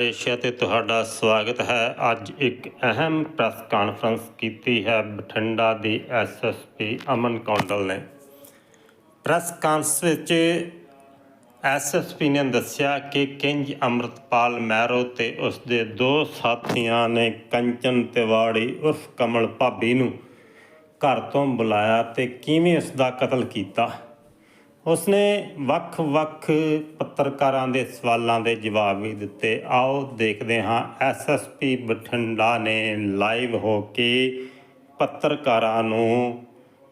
Asia ਤੇ ਤੁਹਾਡਾ ਸਵਾਗਤ ਹੈ। ਅੱਜ ਇੱਕ ਅਹਿਮ ਪ੍ਰੈਸ ਕਾਨਫਰੰਸ ਕੀਤੀ ਹੈ ਬਠਿੰਡਾ ਦੀ ਐਸਐਸਪੀ ਅਮਨ ਕੌਂਡਲ ਨੇ। ਪ੍ਰੈਸ ਕਾਨਫਰੰਸ ਵਿੱਚ ਐਸਐਸਪੀ ਨੇ ਦੱਸਿਆ ਕਿ ਕਿੰਜ ਅੰਮ੍ਰਿਤਪਾਲ ਮੈਰੋ ਤੇ ਉਸ ਦੇ ਦੋ ਸਾਥੀਆਂ ਨੇ ਕੰਚਨ ਤਿਵਾੜੀ ਉਰਫ ਕਮਲ ਭਾਬੀ ਨੂੰ ਘਰ ਤੋਂ ਬੁਲਾਇਆ ਤੇ ਕਿਵੇਂ ਉਸ ਦਾ ਕਤਲ ਕੀਤਾ। ਉਸਨੇ ਵੱਖ-ਵੱਖ ਪੱਤਰਕਾਰਾਂ ਦੇ ਸਵਾਲਾਂ ਦੇ ਜਵਾਬ ਵੀ ਦਿੱਤੇ। ਆਓ ਦੇਖਦੇ ਹਾਂ ਐਸਐਸਪੀ ਬਠਿੰਡਾ ਨੇ ਲਾਈਵ ਹੋ ਕੇ ਪੱਤਰਕਾਰਾਂ ਨੂੰ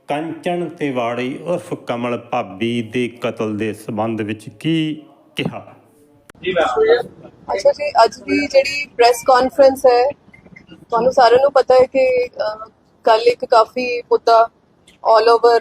ਕੰਚਨ ਤਿਵਾੜੀ ਉਰਫ ਕਮਲ ਭਾਬੀ ਦੇ ਕਤਲ ਦੇ ਸੰਬੰਧ ਵਿੱਚ ਕੀ ਕਿਹਾ? ਅੱਛਾ ਜੀ ਅੱਜ ਦੀ ਜਿਹੜੀ ਪ੍ਰੈਸ ਕਾਨਫਰੰਸ ਹੈ ਤੁਹਾਨੂੰ ਸਾਰਿਆਂ ਨੂੰ ਪਤਾ ਹੈ ਕਿ ਕੱਲ ਇੱਕ ਕਾਫੀ ਮੁੱਦਾ 올 ਓਵਰ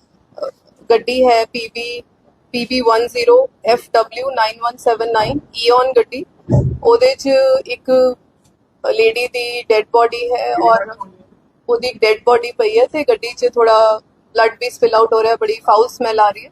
ਗੱਡੀ ਹੈ ਪੀਬੀ PB10FW9179 ਈਓਨ ਗੱਡੀ। ਉਹਦੇ ਚ ਇੱਕ ਲੇਡੀ ਦੀ ਡੈੱਡ ਬੋਡੀ ਹੈ ਔਰ ਉਹਦੀ ਇੱਕ ਡੈੱਡ ਬੋਡੀ ਪਈ ਹੈ ਤੇ ਗੱਡੀ 'ਚ ਥੋੜਾ ਬਲੱਡ ਵੀ ਸਪਿਲ ਆਊਟ ਹੋ ਰਿਹਾ, ਬੜੀ ਫਾਊਲ ਸਮੈਲ ਆ ਰਹੀ ਹੈ।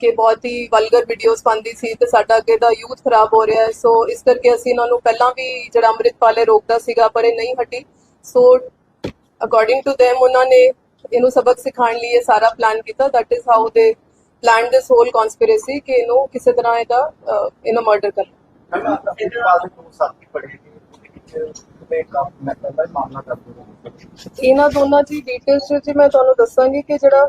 ਕਿ ਬਹੁਤ ਹੀ ਵਲਗਰ ਵੀਡੀਓਜ਼ ਪਾਉਂਦੀ ਸੀ ਤੇ ਸਾਡਾ ਅੱਗੇ ਦਾ ਯੂਥ ਖਰਾਬ ਹੋ ਰਿਹਾ ਹੈ। ਸੋ ਇਸ ਕਰਕੇ ਅਸੀਂ ਇਹਨਾਂ ਨੂੰ ਪਹਿਲਾਂ ਵੀ ਜਿਹੜਾ ਅੰਮ੍ਰਿਤਪਾਲ ਰੋਕਦਾ ਸੀਗਾ ਪਰ ਇਹ ਨਹੀਂ ਹਟੀ। ਸੋ ਅਕੋਰਡਿੰਗ ਟੂ them ਉਹਨਾਂ ਨੇ ਇਹਨੂੰ ਸਬਕ ਸਿਖਾਉਣ ਲਈ ਇਹ ਸਾਰਾ ਪਲਾਨ ਕੀਤਾ। That is how they plan this whole conspiracy ਕਿ ਇਹਨੂੰ ਕਿਸੇ ਤਰ੍ਹਾਂ ਇਹਦਾ ਇਹਨੂੰ ਮਰਡਰ ਕਰਨਾ। ਮੈਂ ਇਹਦੇ ਬਾਅਦ ਦੋ ਸਾਥੀ ਪੜੇ ਕਿ ਉਹਦੇ ਵਿੱਚ ਤੇ ਕੰਮ ਮੈਂ ਪਹਿਲਾਂ ਹੀ ਮਾਮਲਾ ਕਰ ਦੂੰਗਾ ਇਹਨਾਂ ਦੋਨਾਂ ਦੀ ਡਿਟੇਲਸ ਜੇ ਮੈਂ ਤੁਹਾਨੂੰ ਦੱਸਾਂਗੀ ਕਿ ਜਿਹੜਾ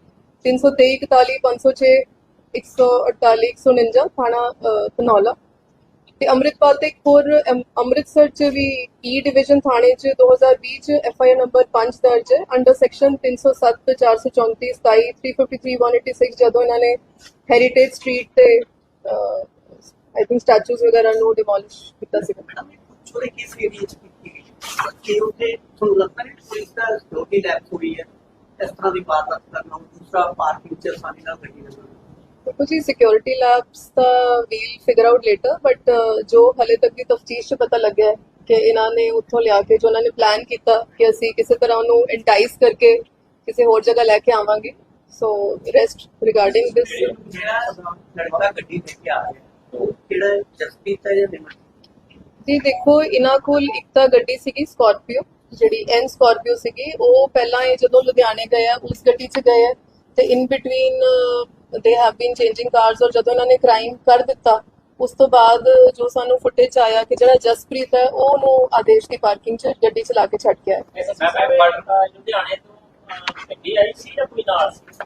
323 41 506 148 149 ਥਾਣਾ ਅ, ਧਨੌਲਾ। ਤੇ ਅੰਮ੍ਰਿਤਪਾਲ ਤੇ ਇੱਕ ਹੋਰ ਅਮ- ਅੰਮ੍ਰਿਤਸਰ ਚ ਵੀ e ਈ ਡਿਵੀਜ਼ਨ ਥਾਣੇ ਚ 2020 ਚ ਐਫ ਆਈ ਆਰ ਨੰਬਰ 5 ਦਰਜ ਹੈ। ਅੰਡਰ ਸੈਕਸ਼ਨ 307 434 27 353 186 ਜਦੋਂ ਇਹਨਾਂ ਨੇ ਹੈਰੀਟੇਜ ਸਟਰੀਟ ਤੇ ਆਈ ਥਿੰਕ ਸਟੈਚੂਜ਼ ਵਗੈਰਾ ਨੂੰ ਡਿਮੋਲਿਸ਼ ਕੀਤਾ ਸੀ। ਮੈਡਮ ਇਹ ਛੋੜੇ ਕਿਸ ਏਰੀਆ ਚ ਕੀਤੀ ਗਈ ਕਿ ਉੱਥੇ ਤੁਹਾਨੂੰ ਲੱਗਦਾ ਨਹੀਂ ਪੁਲਿਸ ਦਾ ਸਿਕਿਉਰਿਟੀ ਲੈਪ ਹੋਈ ਹੈ ਇਸ ਤਰ੍ਹਾਂ ਦੀ ਵਾਰਦਾਤ ਕਰਨਾ ਦੂਸਰਾ ਪਾਰਕਿੰਗ ਚ ਆਸਾਨੀ ਨਾਲ ਗੱਡੀ ਦੇਖੋ ਜੀ security labs the will figure out later but ਜੋ ਹਲੇ ਤੱਕ ਦੀ ਤਫਤੀਸ਼ 'ਚ ਪਤਾ ਲੱਗਿਆ ਹੈ ਕਿ ਇਹਨਾਂ ਨੇ ਉੱਥੋਂ ਲਿਆ ਕੇ ਜੋ ਉਹਨਾਂ ਨੇ ਪਲਾਨ ਕੀਤਾ ਕਿ ਅਸੀਂ ਕਿਸੇ ਤਰ੍ਹਾਂ ਉਹਨੂੰ ਇੰਟਾਈਸ ਕਰਕੇ ਕਿਸੇ ਹੋਰ ਜਗ੍ਹਾ ਲੈ ਕੇ ਆਵਾਂਗੇ। ਸੋ ਰੈਸਟ ਰਿਗਾਰਡਿੰਗ ਦਿਸ ਜਿਹੜਾ ਲੜਕਾ ਗੱਡੀ ਲੈ ਕੇ ਆ ਰਿਹਾ ਕਿਹੜਾ ਜਸਪੀਤ ਹੈ ਜਾਂ ਨਿਮਰ ਜੀ ਦੇਖੋ ਇਹਨਾਂ ਕੋਲ ਇੱਕ ਤਾਂ ਗੱਡੀ ਸੀਗੀ ਸਕਾਰਪੀਓ ਜਿਹੜੀ ਐਨ ਸਕਾਰਪੀਓ ਸੀਗੀ, ਉਹ ਪਹਿਲਾਂ ਇਹ ਜਦੋਂ ਲੁਧਿਆਣੇ ਗਏ ਆ ਉਸ ਗੱਡੀ 'ਚ ਗਏ ਆ, ਤੇ in between they have been changing cars ਔਰ ਜਦੋਂ ਇਹਨਾਂ ਨੇ ਕ੍ਰਾਈਮ ਕਰ ਦਿੱਤਾ, ਉਸ ਤੋਂ ਬਾਅਦ ਜੋ ਸਾਨੂੰ ਫੁਟੇਜ ਆਇਆ ਕਿ ਜਿਹੜਾ ਜਸਪ੍ਰੀਤ ਹੈ ਉਹ ਉਹਨੂੰ ਆਦੇਸ਼ ਦੀ ਪਾਰਕਿੰਗ 'ਚ, ਗੱਡੀ ਚਲਾ ਕੇ ਛੱਡ ਗਿਆ ਆਇਆ। ਲੁਧਿਆਣੇ ਤੋਂ ਗੱਡੀ ਆਈ ਸੀ ਜਾਂ ਕੋਈ ਨਾਲ ਸੀ?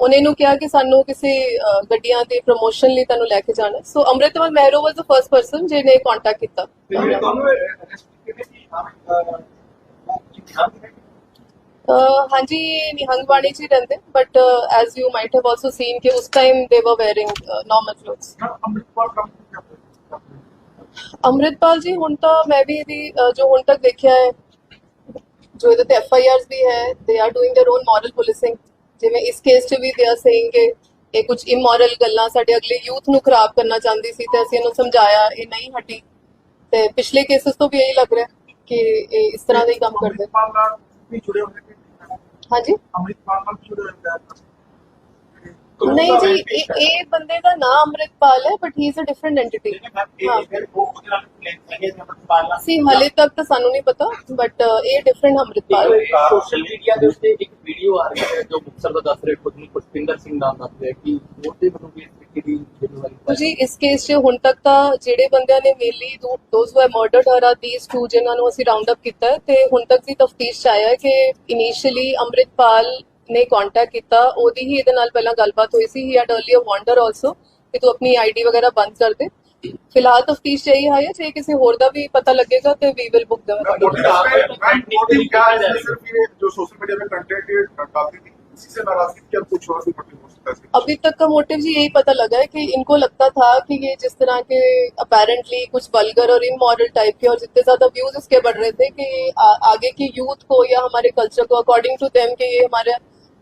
ਉਹਨੇ ਨੂੰ ਕਿਹਾ ਕਿ ਸਾਨੂੰ ਕਿਸੇ ਅ, ਗੱਡੀਆਂ ਤੇ ਪ੍ਰੋਮੋਸ਼ਨ ਲਈ ਤੁਹਾਨੂੰ ਲੈ ਕੇ ਜਾਣਾ so Amritpal Mehron was the first person ਜਿਹਨੇ ਕੰਟੈਕਟ ਕੀਤਾ ਤੇ ਜਿਹੜੇ ਦੋਨੋਂ ਅਰੈਸਟ ਕੀਤੇ ਸੀ ਆਮ ਉਹ ਕੀ ਧਿਆਨ ਦੇ ਅਹ ਹਾਂਜੀ ਨਿਹੰਗਵਾਣੀ ਚ ਹੀ ਰਹਿੰਦੇ but as you might have also seen ਕਿ ਉਸ ਟਾਈਮ ਦੇ ਵਰ ਵੇਅਰਿੰਗ ਨਾਰਮਲ ਕਲੋਥਸ ਅੰਮ੍ਰਿਤਪਾਲ ਕੰਮ ਕਰਦੇ ਅੰਮ੍ਰਿਤਪਾਲ ਜੀ ਹੁਣ ਤਾਂ ਮੈਂ ਵੀ ਇਹਦੀ ਅਹ, ਜੋ ਹੁਣ ਤੱਕ ਦੇਖਿਆ ਹੈ ਜੋ ਇਹਦੇ ਤੇ ਐਫ ਆਈ ਆਰਸ ਵੀ ਹੈ they are doing their own moral policing ਜਿਵੇਂ ਇਸ ਕੇਸ 'ਚ ਵੀ ਦੇ ਆਰ ਸੇਇੰਗ ਕਿ ਇਹ ਕੁਝ ਇਮੋਰਲ ਗੱਲਾਂ ਸਾਡੇ ਅਗਲੇ ਯੂਥ ਨੂੰ ਖਰਾਬ ਕਰਨਾ ਚਾਹੁੰਦੀ ਸੀ ਤੇ ਅਸੀਂ ਇਹਨੂੰ ਸਮਝਾਇਆ ਇਹ ਨਹੀਂ ਹਟੀ। ਤੇ ਪਿਛਲੇ ਕੇਸਸ ਤੋਂ ਵੀ ਇਹੀ ਲੱਗ ਰਿਹਾ ਕਿ ਇਹ ਇਸ ਤਰ੍ਹਾਂ ਦੇ ਹੀ ਕੰਮ ਕਰਦੇ। ਅੰਮ੍ਰਿਤਪਾਲ ਨਾਲ ਵੀ ਜੁੜੇ ਹੋਏ ਨੇ? ਹਾਂਜੀ? ਅੰਮ੍ਰਿਤਪਾਲ ਨਾਲ ਵੀ ਜੁੜੇ ਹੋਏ ਨੇ? ਨਹੀਂ ਜੀ ਇਹ ਇਹ ਬੰਦੇ ਦਾ ਨਾਮ ਅੰਮ੍ਰਿਤਪਾਲ ਹੈ but he. Is a different entity ਸੀ ਹਲੇ ਤੱਕ ਤਾਂ ਸਾਨੂੰ ਨਹੀਂ ਪਤਾ ਬਟ ਇਹ ਡਿਫਰੈਂਟ ਅੰਮ੍ਰਿਤਪਾਲ। ਹੈ ਸੋਸ਼ਲ ਮੀਡੀਆ ਦੇ ਉੱਤੇ ਇੱਕ ਵੀਡੀਓ ਆ ਰਹੀ ਹੈ ਜੋ ਮੁਕਤਸਰ ਦਾ ਦੱਸ ਰਹੇ ਖੁਦ ਨੂੰ ਪੁਸ਼ਪਿੰਦਰ ਸਿੰਘ ਨਾਮ ਦੱਸਦੇ ਆ ਕਿ ਉਹਦੇ ਵੱਲੋਂ ਵੀ ਇਸ ਤਰੀਕੇ ਦੀ ਜ਼ਿੰਮੇਵਾਰੀ ਜੀ ਇਸ ਕੇਸ 'ਚ ਹੁਣ ਤੱਕ ਤਾਂ ਜਿਹੜੇ ਬੰਦਿਆਂ ਨੇ mainly those who have murdered her are these two ਜਿਨ੍ਹਾਂ ਨੂੰ ਅਸੀਂ ਰਾਉਂਡ ਅਪ ਕੀਤਾ ਹੈ ਤੇ ਹੁਣ ਤੱਕ ਦੀ ਤਫਤੀਸ਼ 'ਚ ਆਇਆ ਹੈ ਕਿ ਇਨੀਸ਼ੀਅਲੀ ਅੰਮ੍ਰਿਤਪਾਲ ਨੇ ਕੰਟੈਕਟ ਕੀਤਾ ਉਹਦੀ ਹੀ ਇਹਦੇ ਨਾਲ ਪਹਿਲਾਂ ਗੱਲਬਾਤ ਹੋਈ ਸੀ he had earlier wonder also ਕਿ ਤੂੰ ਆਪਣੀ ਆਈਡੀ ਵਗੈਰਾ ਬੰਦ ਕਰ ਦੇ ਫਿਲਹਾਲ ਤਫਤੀਸ਼ 'ਚ ਇਹੀ ਹੈ ਜੇ ਕਿਸੇ ਹੋਰ ਦਾ ਵੀ ਪਤਾ ਲੱਗੇਗਾ ਤੇ ਵੀ ਵਿਲ ਬੁੱਕ ਦੇਮ जो सोशल मीडिया में कंटेंट ये काफी थी इसी से नाराजगी क्या कुछ और भी मोटिव हो सकता है अभी तक का मोटिव जी यही पता लगा है कि इनको लगता था कि ये जिस तरह के अपेरेंटली कुछ वल्गर और इमोरल टाइप के और जितने ज्यादा व्यूज इसके बढ़ रहे थे कि आ, आगे की यूथ को या हमारे कल्चर को अकॉर्डिंग टू देम कि ये हमारे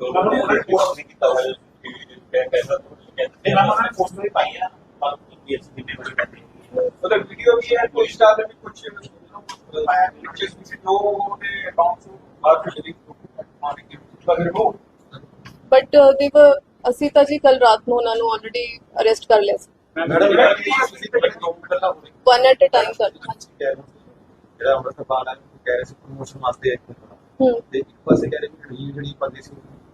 तो पॉलिटिक्स नहीं ਕੀਤਾ ਹੋਇਆ ਕਿ कैसा ਤੇ ਮੈਂ ਉਹਨਾਂ ਨੇ ਪੋਸਟ ਵੀ ਪਾਈ ਹੈ ਪੀਐਸ ਦੀ ਬੜੇ ਬੈਠੇ ਉਹਦਾ ਵੀਡੀਓ ਵੀ ਹੈ ਕੋਈ ਸਟਾਰ ਨੇ ਵੀ ਕੁਝ ਪਿਕਚਰਸ ਵੀ ਸੀ ਜੋ ਉਹਦੇ ਅਕਾਊਂਟ ਤੋਂ ਬਾਹਰ ਤੋਂ ਜਿਹੜੀ ਮਾਰ ਕੇ ਫਿਰ ਉਹ बट दे वर ਅਸੀਂ ਤਾਂ ਜੀ ਕੱਲ ਰਾਤ ਨੂੰ ਉਹਨਾਂ ਨੂੰ ਆਲਰੇਡੀ ਅਰੈਸਟ ਕਰ ਲਿਆ ਸੀ ਮੈਡਮ ਜਿਹੜਾ ਤੁਸੀਂ ਤੇ ਦੋ ਮਿੰਟ ਦਾ ਹੋਵੇ ਵਨ ਐਟ ਅ ਟਾਈਮ ਕਰ ਹਾਂਜੀ ਜਿਹੜਾ ਅੰਮ੍ਰਿਤਸਰ ਬਾਲ ਹੈ ਉਹ ਕਹਿ ਰਹੇ ਸੀ ਪ੍ਰੋਮੋਸ਼ਨ ਵਾਸਤੇ ਇੱਕ ਹੂੰ ਤੇ ਇੱਕ ਪਾਸੇ ਕਹਿ ਰਹੇ ਵੀ ਜਿਹੜੀ ਜਿਹੜੀ ਪਾਉਂਦੀ ਸੀ ਗਲਤ ਸਬਬ ਦੀ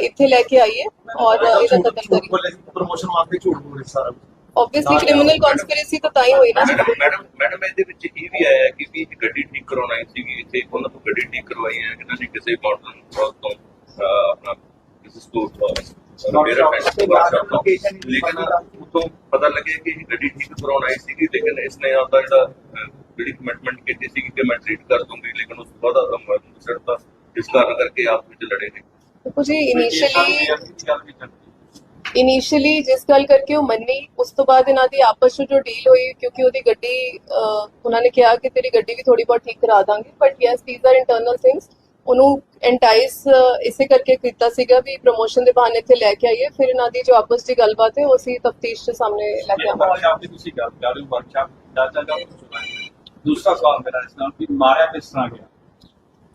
ਇੱਥੇ ਲੈ ਕੇ ਆਈਏ ਔਰ ਇਹਦਾ ਕਤਲ ਕਰੀਏ। ਪ੍ਰੋਮੋਸ਼ਨ ਵਾਸਤੇ ਝੂਠ ਬੋਲ ਸਾਰਾ ਆਬਵੀਅਸਲੀ ਕ੍ਰਿਮੀਨਲ ਕਨਸਪੀਰੇਸੀ ਤਾਂ ਤਾਂ ਹੀ ਹੋਈ ਨਾ। ਮੈਡਮ ਮੈਡਮ ਮੈਡਮ ਇਹਦੇ ਵਿੱਚ ਇਹ ਵੀ ਆਇਆ ਹੈ ਕਿ ਵੀ ਇੱਕ ਗੱਡੀ ਠੀਕ ਕਰਾਉਣੀ ਸੀਗੀ ਇੱਥੇ ਉਹਨਾਂ ਤੋਂ ਗੱਡੀ ਠੀਕ ਕਰਵਾਈ ਹੈ ਇਹਨਾਂ ਨੇ ਕਿਸੇ ਸ਼ਾਪ ਤੋਂ ਆਪਣਾ ਕਿਸੇ ਸਟੋਰ ਤੋਂ ਰਿਪੇਅਰ ਪੈਂਟ ਲੇਕਿਨ ਉਤੋਂ ਪਤਾ ਲੱਗਿਆ ਕਿ ਇਹ ਗੱਡੀ ਠੀਕ ਕਰਾਉਣ ਆਈ ਸੀਗੀ ਲੇਕਿਨ ਇਸਨੇ ਆਪਦਾ ਜਿਹੜਾ ਜਿਹੜੀ ਕਮਿਟਮੈਂਟ ਕੀਤੀ ਸੀਗੀ ਕਿ ਮੈਂ ਟ੍ਰੀਟ ਕਰ ਦੂੰਗੀ ਲੇਕਿਨ ਉਸ ਤੋਂ ਬਾਅਦ ਅਮਰ ਛੱਡਤਾ ਇਸ ਕਾਰਨ ਕਰਕੇ ਆਪ ਵਿੱਚ ਲੜੇ ਨੇ। ਦੇਖੋ ਜੀ ਇਨੀਸ਼ੀਅਲੀ ਇਨੀਸ਼ੀਅਲੀ ਜਿਸ ਗੱਲ ਕਰਕੇ ਉਹ ਮੰਨੀ ਉਸ ਤੋਂ ਬਾਅਦ ਇਹਨਾਂ ਦੀ ਆਪਸ ਵਿੱਚ ਜੋ ਡੀਲ ਹੋਈ ਕਿਉਂਕਿ ਉਹਦੀ ਗੱਡੀ ਉਹਨਾਂ ਨੇ ਕਿਹਾ ਕਿ ਤੇਰੀ ਗੱਡੀ ਵੀ ਥੋੜੀ ਬਹੁਤ ਠੀਕ ਕਰਾ ਦਾਂਗੇ but yes these are internal things ਉਹਨੂੰ ਐਂਟਾਈਸ ਇਸੇ ਕਰਕੇ ਕੀਤਾ ਸੀਗਾ ਵੀ ਪ੍ਰੋਮੋਸ਼ਨ ਦੇ ਬਹਾਨੇ ਇੱਥੇ ਲੈ ਕੇ ਆਈਏ ਫਿਰ ਇਹਨਾਂ ਦੀ ਜੋ ਆਪਸ ਦੀ ਗੱਲਬਾਤ ਹੈ ਉਹ ਅਸੀਂ ਤਫਤੀਸ਼ ਦੇ ਸਾਹਮਣੇ ਲੈ ਕੇ ਆਵਾਂਗੇ ਵਰਕਸ਼ਾਪ ਦੀ ਤੁਸੀਂ ਗੱਲ ਕਰ ਰਹੇ ਹੋ ਵਰਕਸ਼ਾਪ ਡਾਟਾ ਦਾ ਦੂਸਰਾ ਸਵਾਲ ਮੇਰਾ ਇਸ ਨਾਲ ਕਿ ਮਾਰਿਆ ਕਿਸ ਤਰ੍ਹਾਂ ਗਿਆ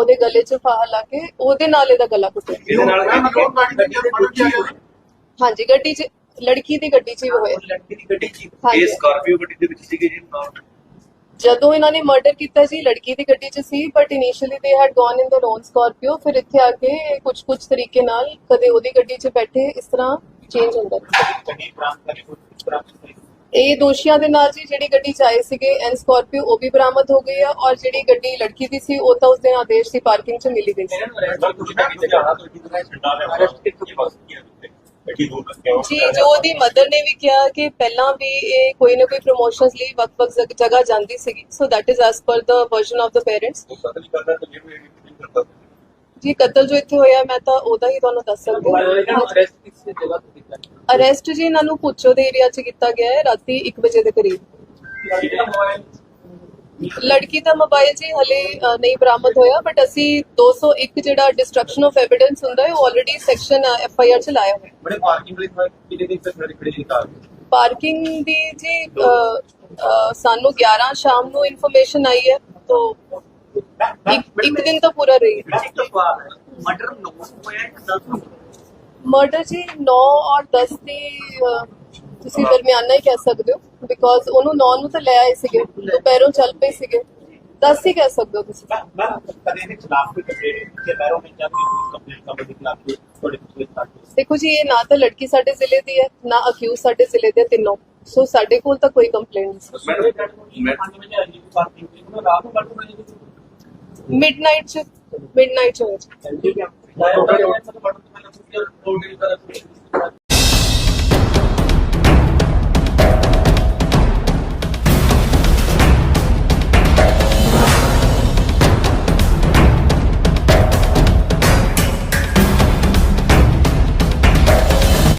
ਉਹਦੇ ਗਲੇ 'ਚ ਫਾਹ ਲਾ ਕੇ ਉਹਦੇ ਨਾਲ ਇਹਦਾ ਗਲਾ ਇਹਦੇ ਨਾਲ ਹਾਂਜੀ ਗੱਡੀ 'ਚ ਲੜਕੀ ਦੀ ਗੱਡੀ 'ਚ ਹੀ ਹੋਇਆ। ਲੜਕੀ ਦੀ ਗੱਡੀ ਚ ਹਾਂਜੀ। ਇਹ ਸਕਾਰਪੀਓ ਗੱਡੀ ਦੇ ਵਿੱਚ ਸੀਗੇ ਜੀ ਨਾਲ। ਜਦੋਂ ਇਹਨਾਂ ਨੇ ਮਰਡਰ ਕੀਤਾ ਸੀ ਲੜਕੀ ਦੀ ਗੱਡੀ 'ਚ ਸੀ but initially they had gone in the own Scorpio ਫਿਰ ਇੱਥੇ ਆ ਕੇ ਕੁਝ ਕੁਝ ਤਰੀਕੇ ਨਾਲ ਕਦੇ ਉਹਦੀ ਗੱਡੀ 'ਚ ਬੈਠੇ ਇਸ ਤਰ੍ਹਾਂ ਚੇਂਜ ਹੁੰਦਾ। ਰਿਹਾ। ਦੀ ਇਹ ਦੋਸ਼ੀਆਂ ਦੇ ਨਾਲ ਜੀ ਜਿਹੜੀ ਗੱਡੀ 'ਚ ਆਏ ਸੀਗੇ ਐਨ ਸਕਾਰਪੀਓ ਉਹ ਵੀ ਬਰਾਮਦ ਹੋ ਗਈ ਆ ਔਰ ਜਿਹੜੀ ਗੱਡੀ ਲੜਕੀ ਦੀ ਸੀ ਉਹ ਤਾਂ ਉਸ ਦਿਨ ਆਦੇਸ਼ ਦੀ ਪਾਰਕਿੰਗ 'ਚ ਮਿਲੀ ਗਈ ਸੀ। ਦੇ ਜੀ ਜੋ ਉਹਦੀ ਮਦਰ ਨੇ ਵੀ ਕਿਹਾ ਕਿ ਪਹਿਲਾਂ ਵੀ ਇਹ ਕੋਈ ਨਾ ਕੋਈ ਪ੍ਰੋਮੋਸ਼ਨਸ ਲਈ ਵਕ-ਵਕ ਜਗ- ਜਗ੍ਹਾ ਜਾਂਦੀ ਸੀਗੀ। ਸੋ that is as per the version of the parents ਜੀ ਕਤਲ ਜੋ ਇੱਥੇ ਹੋਇਆ ਮੈਂ ਤਾਂ ਉਹਦਾ ਹੀ ਤੁਹਾਨੂੰ ਦੱਸ ਸਕਦੀ ਹਾਂ। ਅਰੈਸਟ ਕਿਸ ਜਗ੍ਹਾ ਤੋਂ ਕੀਤਾ ਅਰੈਸਟ ਜੀ ਇਹਨਾਂ ਨੂੰ ਪੁੱਛੋ ਦੇ ਏਰੀਆ 'ਚ ਕੀਤਾ ਗਿਆ ਹੈ ਰਾਤੀ 1 ਵਜੇ ਦੇ ਕਰੀਬ। ਲੜਕੀ ਦਾ ਮੋਬਾਈਲ ਜੀ ਹਲੇ ਨਹੀਂ ਬਰਾਮਦ ਹੋਇਆ ਬਟ ਅਸੀਂ 201 ਜਿਹੜਾ ਡਿਸਟਰਕਸ਼ਨ ਆਫ ਐਵੀਡੈਂਸ ਹੁੰਦਾ ਹੈ ਉਹ already section F I R 'ਚ ਲਾਇਆ ਹੋਇਆ। ਬੜੇ ਪਾਰਕਿੰਗ ਲਈ ਕਿਹਦੇ ਦੀ ਖੜੀ ਖੜੀ ਕਾਰ? ਪਾਰਕਿੰਗ ਦੀ ਜੀ ਸਾਨੂੰ 11 ਸ਼ਾਮ ਨੂੰ ਇਨਫੋਰਮੇਸ਼ਨ ਆਈ ਹੈ ਤੋਂ ਇੱਕ ਦਿਨ ਤਾਂ ਪੂਰਾ ਰਹੀ ਮਰਡਰ ਨੋ ਹੋਇਆ ਹੈ 10 ਮਰਡਰ ਜੀ 9 ਔਰ 10 ਦੀ ਤੁਸੀਂ ਦਰਮਿਆਨਾ ਹੀ ਕਹਿ ਸਕਦੇ ਹੋ ਬਿਕੋਜ਼ ਉਹਨੂੰ 9 ਨੂੰ ਤਾਂ ਲੈ ਆਏ ਸੀਗੇ ਦੁਪਹਿਰੋਂ ਚੱਲ ਪਏ ਸੀਗੇ। 10 ਹੀ ਕਹਿ ਸਕਦੇ ਹੋ ਤੁਸੀਂ। ਮੈਂ ਕਦੇ ਦੇ ਖਿਲਾਫ ਕੋਈ ਕੰਪਲੇਂਟ ਕਿ ਮੈਰੋਂ ਨੇ ਜਦ ਕੰਪਲੇਂਟ ਕਰਨ ਦੇ ਖਿਲਾਫ ਥੋੜੀ ਤਾਕੀ ਦੇਖੋ ਜੀ ਇਹ ਨਾ ਤਾਂ ਲੜਕੀ ਸਾਡੇ ਜ਼ਿਲ੍ਹੇ ਦੀ ਹੈ ਨਾ ਅਕਿਊਜ਼ ਸਾਡੇ ਜ਼ਿਲ੍ਹੇ ਦੇ ਤਿੰਨੋਂ। ਸੋ ਸਾਡੇ ਕੋਲ ਤਾਂ ਕੋਈ ਕੰਪਲੇਂਟ ਨਹੀਂ ਮੈਂ 5 ਵਜੇ ਆਈ ਪਾਰਕਿੰਗ ਤੇ ਉਹਨਾਂ ਰਾਤ ਨੂੰ ਕੱਢ ਰਹੇ ਮਿਡਨਾਈਟ ਚ ਮਿਡਨਾਈਟ ਚ